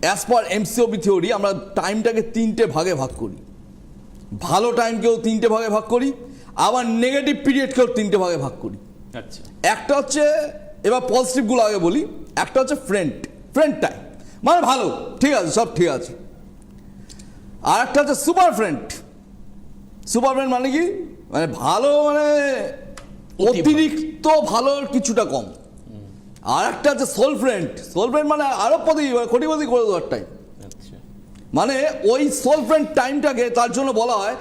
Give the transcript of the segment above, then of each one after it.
As per এমসিওবি theory আমরা টাইমটাকে তিনটে ভাগে ভাগ করি। ভালো টাইমকেও তিনটে ভাগে ভাগ করি আবার নেগেটিভ পিরিয়ডকেও তিনটে ভাগে ভাগ করি। আচ্ছা। একটা হচ্ছে এবার পজিটিভগুলো আগে বলি একটা হচ্ছে ফ্রেন্ড ফ্রেন্ড টাইম মানে ভালো ঠিক আছে সব ঠিক আছে। আর একটা হচ্ছে সুপার ফ্রেন্ড সুপার ফ্রেন্ড মানে কি? মানে ভালো মানে। অতিরিক্ত ভালোর কিছুটা কম। আর একটা হচ্ছে সোল ফ্রেন্ড সোল ফ্রেন্ড মানে আরও পদি কোটিপতি করে দেওয়ার টাইম আচ্ছা। মানে ওই সোল ফ্রেন্ড টাইমটাকে তার জন্য বলা হয়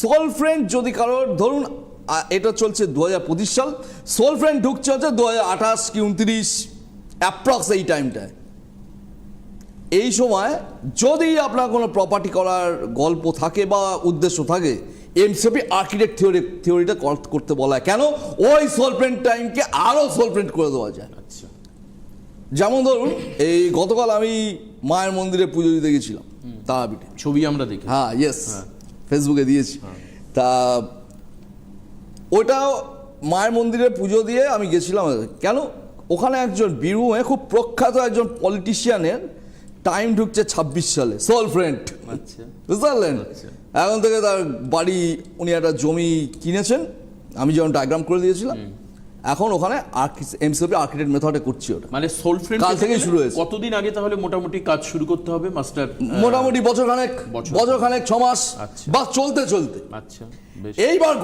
সোল ফ্রেন্ড যদি কারোর ধরুন এটা চলছে দু হাজার পঁচিশ সাল সোল ফ্রেন্ড ঢুকছে হচ্ছে দু হাজার আঠাশ কি উনত্রিশ অ্যাপ্রক্স এই টাইমটায় এই সময় যদি আপনার কোনো প্রপার্টি করার গল্প থাকে বা উদ্দেশ্য থাকে এমসিপি আর্কিটেক্ট থিওরি থিওরিটা করতে বলা হয়। কেন? ওই সোল ফ্রেন্ড টাইমকে আরও সোল ফ্রেন্ড করে দেওয়া যায়। আচ্ছা। যেমন ধরুন এই গতকাল আমি মায়ের মন্দিরে পুজো দিতে গেছিলাম তারাপীঠে। ছবি আমরা দেখি হ্যাঁ ইয়েস ফেসবুকে দিয়েছি। তা ওটা মায়ের মন্দিরে পুজো দিয়ে আমি গেছিলাম। কেন? ওখানে একজন বীরভূমে খুব প্রখ্যাত একজন পলিটিশিয়ানের টাইম ঢুকছে ছাব্বিশ সালে। সোল ফ্রেন্ড আচ্ছা। বুঝতে পারলেন? আচ্ছা। এখন থেকে তার বাড়ি উনি একটা জমি কিনেছেন। আমি যেমন ডায়াগ্রাম করে দিয়েছিলাম। এখন ওখানে এমসিপি আর্কিটেক্ট মেথডে করছি ওটা। মানে সোল ফ্রেন্ড কাল থেকেই শুরু হয়েছে। কতদিন আগে তাহলে মোটামুটি কাজ শুরু করতে হবে? মাস্টার মোটামুটি বছর খানেক বছর। বছর। খানেক ছ মাস আচ্ছা। বা চলতে চলতে। আচ্ছা এইবার